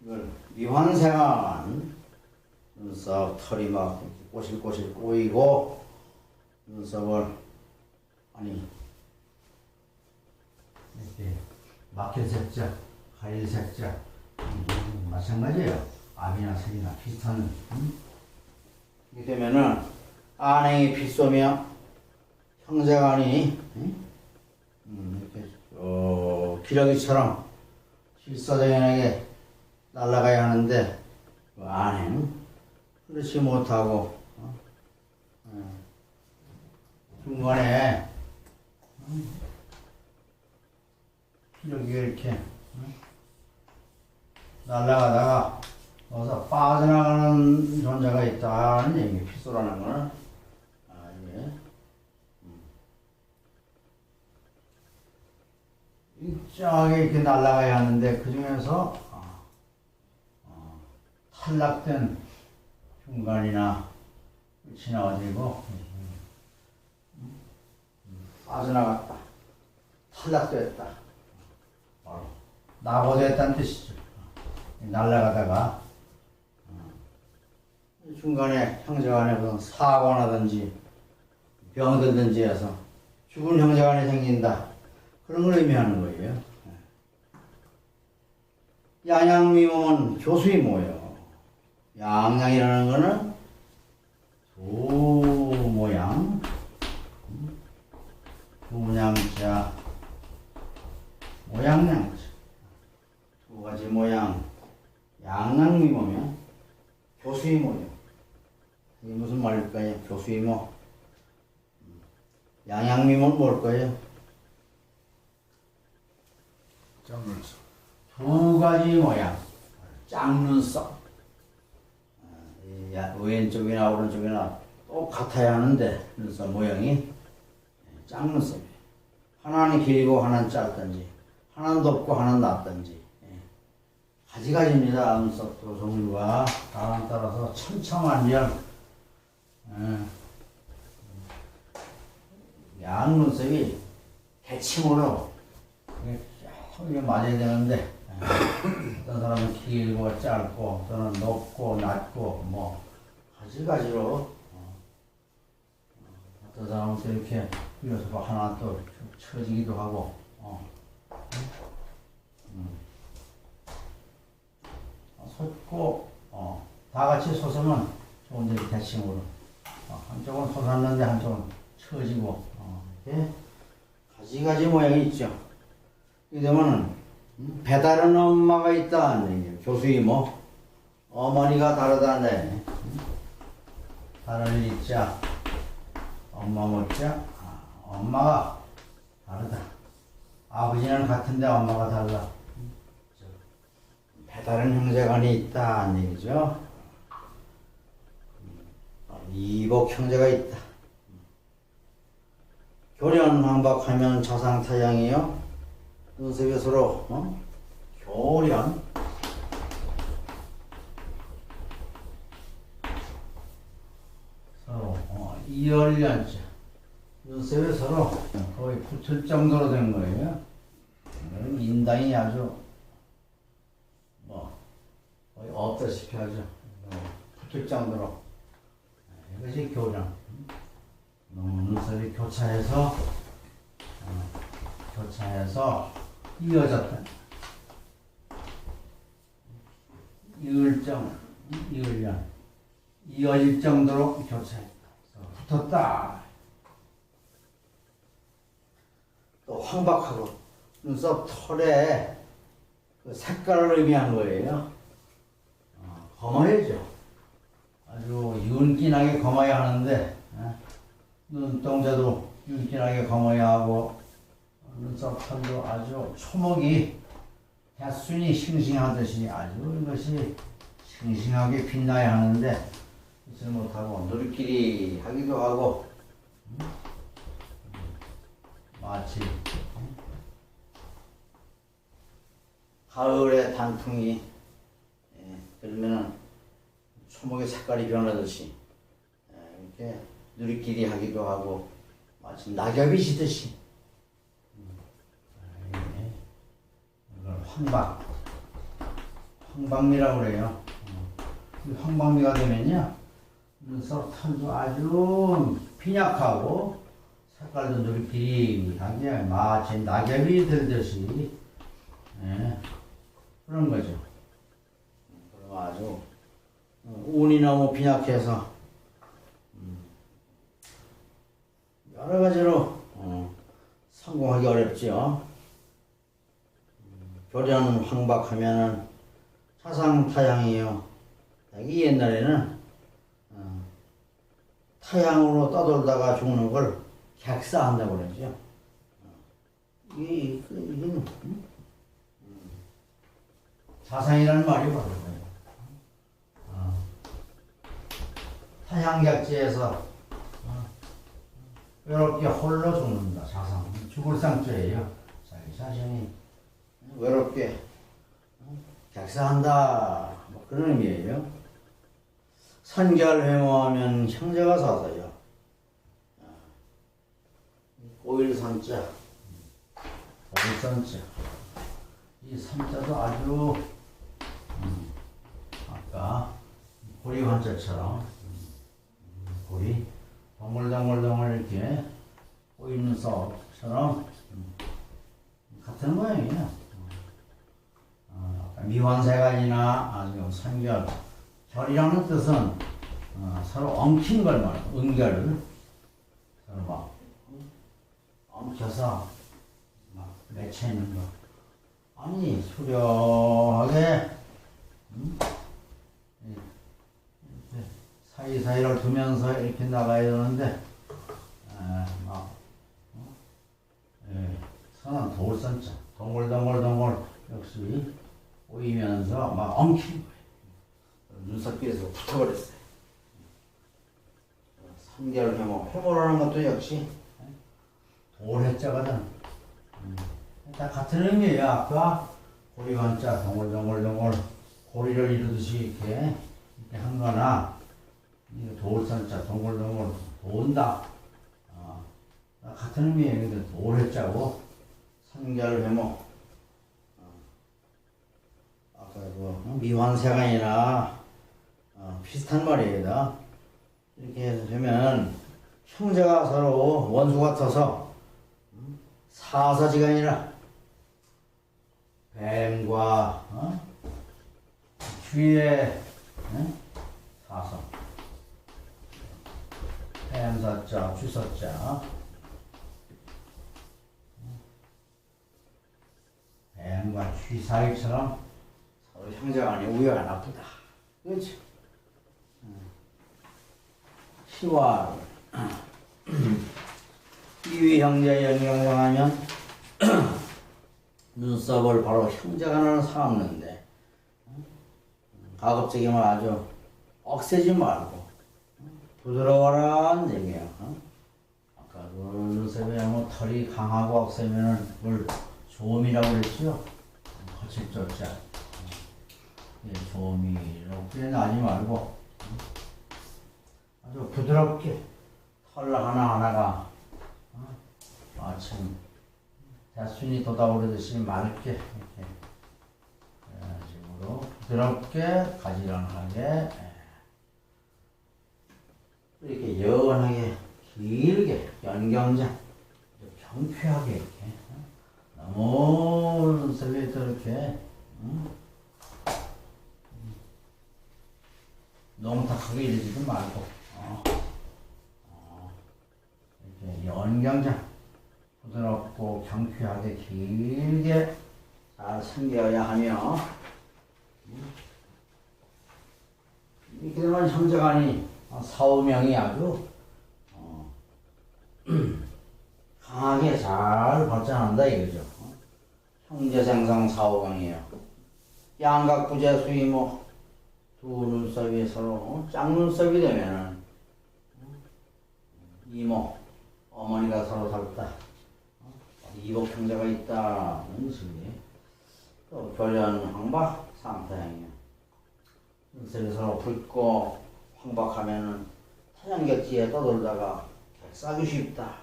이걸 미환생한 눈썹 털이 막 꼬실꼬실 꼬이고 눈썹을 아니 이렇게 마켓색자, 하일색자 음, 마찬가지예요. 암이나 색이나 비슷한 음? 이렇게 되면은 안행이 빗소며 형제간이 음? 음, 이렇게 어, 기러기처럼 실사정연하게 날아가야 하는데 그 안행 그렇지 못하고 어? 어, 중간에 음, 기러기가 이렇게 어? 날아가다가 어서 빠져나가는 존재가 있다는 얘기 피소라는 거는. 아, 일정하게 이렇게 날아가야 하는데 그 중에서 어, 어, 탈락된 중간이나 음, 빠져나갔다. 탈락됐다. 바로 낙오됐다는 뜻이죠. 날아가다가. 어, 중간에 형제간에 무슨 사고가 나든지 병들든지 해서 죽은 형제간에 생긴다. 그런 걸 의미하는 거예요. 양양미몸은 교수의 모요. 양양이라는 거는 두 모양, 두 모양자, 모양양자, 두 가지 모양, 양양미모면 교수의 모요. 이게 무슨 말일까요? 교수의 모. 양양미모는 뭘까요? 짱눈썹. 두 가지 모양 짝눈썹 왼쪽이나 오른쪽이나 똑같아야 하는데 눈썹 모양이 짝눈썹이에요 하나는 길고 하나는 짧든지 하나는 높고 하나는 낮든지 예. 가지가지입니다 눈썹도 종류가 사람 따라서 천차만별 예. 양눈썹이 대칭으로 이게 쭉 이게 맞아야 되는데 어떤 사람은 길고 짧고 또는 높고 낮고 뭐 가지가지로 어, 어떤 사람은 또 이렇게 위에서 하나 또 처지기도 하고 어. 음. 어, 솟고 어, 다 같이 솟으면 좋은데 대칭으로 어, 한쪽은 솟았는데 한쪽은 처지고 어, 이렇게 가지가지 모양이 있죠. 이게 되면은 음, 배다른 엄마가 있다는 얘기예요. 교수이 뭐 어머니가 다르다네. 다른 일자 엄마 못자 아, 엄마가 다르다. 아버지는 같은데 엄마가 달라. 배다른 형제간이 있다는 얘기죠. 음, 이복 형제가 있다. 음. 교련 황박하면 자상타양이요. 눈썹이 서로 어? 교련 서로 어, 이열연자 눈썹이 서로 거의 붙을 정도로 된 거예요. 인당이 아주 뭐 거의 없다시피 하죠. 어, 붙을 정도로 네, 이것이 교련. 눈썹이 교차해서 어, 교차해서 이어졌다. 이을정, 이을연, 이어질 정도로. 그래서 붙었다. 또 황박하고 눈썹 털에 그 색깔을 의미한 거예요. 어, 검어야죠. 아주 윤기나게 검어야 하는데 어, 눈동자도 윤기나게 검어야 하고 눈썹 털도 아주 초목이 햇순이 싱싱하듯이 아주 이것이 싱싱하게 빛나야 하는데 그렇지 못하고 누리끼리 하기도 하고 음? 마치 음? 가을의 단풍이 예, 그러면은 초목의 색깔이 변하듯이 예, 이렇게 누리끼리 하기도 하고 마치 낙엽이 지듯이 음, 아, 이게 이걸 황박 황방미라고 그래요. 어. 이 황방미가 되면요. 눈썹 털도 아주 빈약하고 색깔도 누리끼리하게 마치 낙엽이 들듯이 예, 그런 거죠. 그럼 아주 어, 운이 너무 빈약해서 음, 여러 가지로 어, 성공하기 어렵죠. 음, 교련 황박하면은 사상타양이요. 이 옛날에는 어, 타양으로 떠돌다가 죽는 걸 객사한다고 그러죠. 어, 이게, 그, 이게, 음? 자상이라는 말이 바로 그거예요. 어. 타향객지에서 어, 외롭게 홀로 죽는다. 자상. 죽을 상태예요. 자기 자신이 외롭게 어, 객사한다. 뭐 그런 의미예요. 산계를 회모하면 형제가 사서요. 오일산자, 오일산자. 이 산자도 아주 음, 아까 고리 환자처럼 음, 고리 동글동글동글 이렇게 꼬이는 썩처럼 음, 같은 모양이에요. 미완세간이나 아니면 선결 결이라는 뜻은 어, 서로 엉킨 걸 말이에요. 은결을 서로 막 엉켜서 막 맺혀 있는 거. 아니 수려하게 음? 예, 사이사이를 두면서 이렇게 나가야 되는데 아, 막 어? 예, 선은 돌선자 동글동글동글 역시 보이면서 막 엉킨 거예요 눈썹길에서 붙어버렸어요 삼계를 해모 해모라는 것도 역시 돌해자거든 음. 다 같은 의미예요. 아까 고리 한자 동글동글동글 고리를 이루듯이 이렇게, 이렇게 한 거나 돌산자 동글동글 돈다. 어, 다 같은 의미예요. 돌해자고 산결 회모. 어, 아까 그 미완세간이나 어, 비슷한 말이에요. 이렇게 해서 되면 형제가 서로 원수 같아서 음, 사사지간이라 뱀과 어? 쥐의 어? 사성 뱀사자 쥐사자 뱀과 쥐 사이처럼 서로 형제간에 우애가 나쁘다 그렇지 시와 이위 형제 영영영하면 눈썹을 바로 형제간으로 삼는데 가급적이면 아주 억세지 말고 부드러워라는 얘기야. 어? 아까 그 눈썹에 뭐 털이 강하고 억세면은 그걸 조음이라고 그랬죠. 거칠 조자. 예, 조음이렇게 나지 말고 아주 부드럽게 털 하나 하나가 어? 마침 자순이 돋아오르듯이 맑게 이렇게 이런 식으로 부드럽게 가지런하게 예. 이렇게 연하게 길게 연경장 경쾌하게 이렇게 어? 너무 눈썹에 이렇게 음? 탁하게 이러지도 말고 어. 어. 이렇게 연경장 부드럽고 경쾌하게 길게 잘 생겨야 하며 이렇게 되면 형제간이 사오명이 아주 어, 강하게 잘 발전한다 이거죠. 형제생상 사오강이에요. 양각부재 수이모 두 눈썹이 서로 짝눈썹이 되면은 이모 어머니가 서로 닮다. 이복 형제가 있다 는 식의 또 교련 황박 상태양이요. 눈썹이 서로 붉고 황박하면은 태양객지에 떠돌다가 싸기 쉽다.